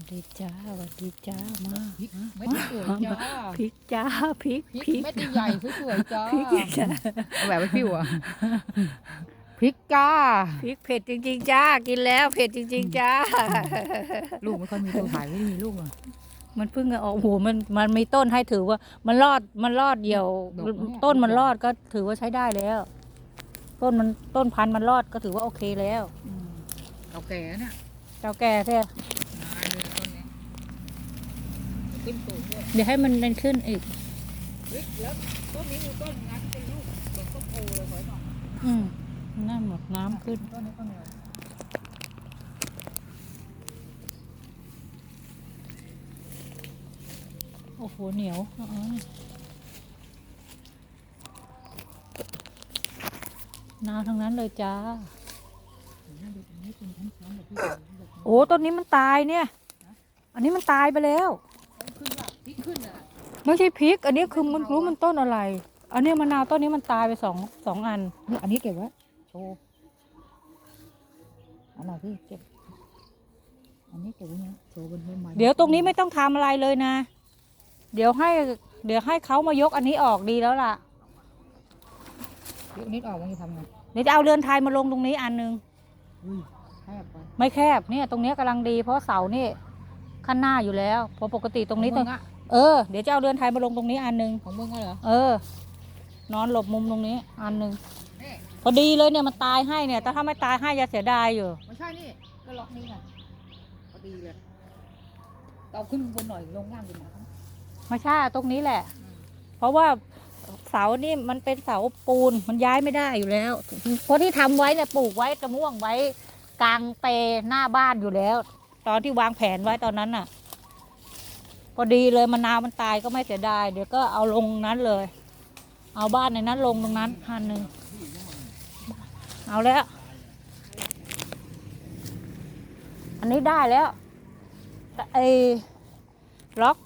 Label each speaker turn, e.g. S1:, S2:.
S1: สวัสดีจ้าสวัสดีจ้ามา
S2: พริกเม็ดสวยจ้า
S1: พริกจ้าพริก
S2: พริก
S1: พริก
S2: เม็ดใหญ่ๆสวยๆจ้า
S1: พริกจ้า
S2: เอาแบบไปปิ้วอะพริกจ้า
S1: พริกเผ็ดจริงๆจ้ากินแล้วเผ็ดจริง ๆ จ้า
S2: ลูกไม่ค่อยมีตัวถ่ายไม่ได้มีลูกอะ
S1: มันเพิ่งจะออกโอ้โหมันมันมีต้นให้ถือว่า มันรอดมันรอดเดียว
S2: ดอกเนี่ย
S1: ต้นมันรอดก็ถือว่าใช้ได้แล้ว ต้นมันต้นพันธุ์มันรอดก็ถือว่าโอเคแล้ว
S2: อืมเอาแก่เนี่ย
S1: เจ้าแก่แท้
S2: นานเลยต้นเนี้ย ขึ้นสูงด้วย
S1: เดี๋ยวให้มันมันขึ้นอีก
S2: เฮ้ยแล้วต้นนี้มีต้นงั้นเป็นลูกเหมือนต้นโพเลยขอยหน่อย
S1: อืมนั่นหมดน้ำขึ้น
S2: ต้นนี้ต้นเดียว
S1: โอ้โห เหนียวอ๋อน้ำทั้งนั้นเลยจ้า
S2: น่าดูตรงนี้เป็นช้ำๆแบบที่เราแบบ
S1: โอ้ต้นนี้มันตายเนี่ย อันนี้มันตายไปแล้ว
S2: ขึ้นแบบพริก ขึ้นอะ
S1: ไม่ใช่พริก อันนี้คือมันรู้มันต้นอะไร อันนี้มะนาวต้นนี้มันตายไปสองสองอัน
S2: นี่อันนี้เก็บไว้โชว์อันไหนที่เก็บ อันนี้เก็บไว้เนี่ยโชว์บนต้นไม้
S1: เดี๋ยวตรงนี้ไม่ต้องทำอะไรเลยนะ เดี๋ยวให้ เดี๋ยวให้เขามายกอันนี้ออกดีแล้วล่ะ
S2: ยกนิดออกมันจะทำไง
S1: เดี๋ยวจะเอาเรือนไทยมาลงตรงนี้อันนึง
S2: อุ้ยแคบไป
S1: ไม่แคบเนี่ยตรงเนี้ยกำลังดี เพราะเสานี่ขั้นหน้าอยู่แล้วเพราะปกติตรงนี้
S2: ข
S1: ต
S2: อ
S1: รง
S2: มึอะ
S1: เออ เดี๋ยวจะเอาเรือนไทยมาลงตรงนี้อันนึง
S2: ของมึงอะเหรอ
S1: เออ นอนหลบมุมตรงนี้ อันหนึ่ง
S2: นี่
S1: พอดีเลยเนี่ยมันตายให้เนี่ย แต่ถ้าไม่ตายให้จะเสียดายอยู่
S2: ไม่ใช่นี่ ก็ล็อกนี่ไงพอดีเลยเอาขึ้นบนหน่อยลงล่างบนหน่อย
S1: ไม่ใช่ตรงนี้แหละ เพราะว่าเสานี่มันเป็นเสาปูนมันย้ายไม่ได้อยู่แล้ว เพราะที่ทำไว้เนี่ยปลูกไว้กระม่วงไว้ กลางเปหน้าบ้านอยู่แล้ว ตอนที่วางแผนไว้ตอนนั้นน่ะพ อดีเลยมะนาวมันตายก็ไม่เสียดาย เดี๋ยวก็เอาลงนั้นเลย เอาบ้านในนั้นลงตรงนั้นพันหนึ่งเอาแล้ว อันนี้ได้แล้วแต่ไอ้ล็อก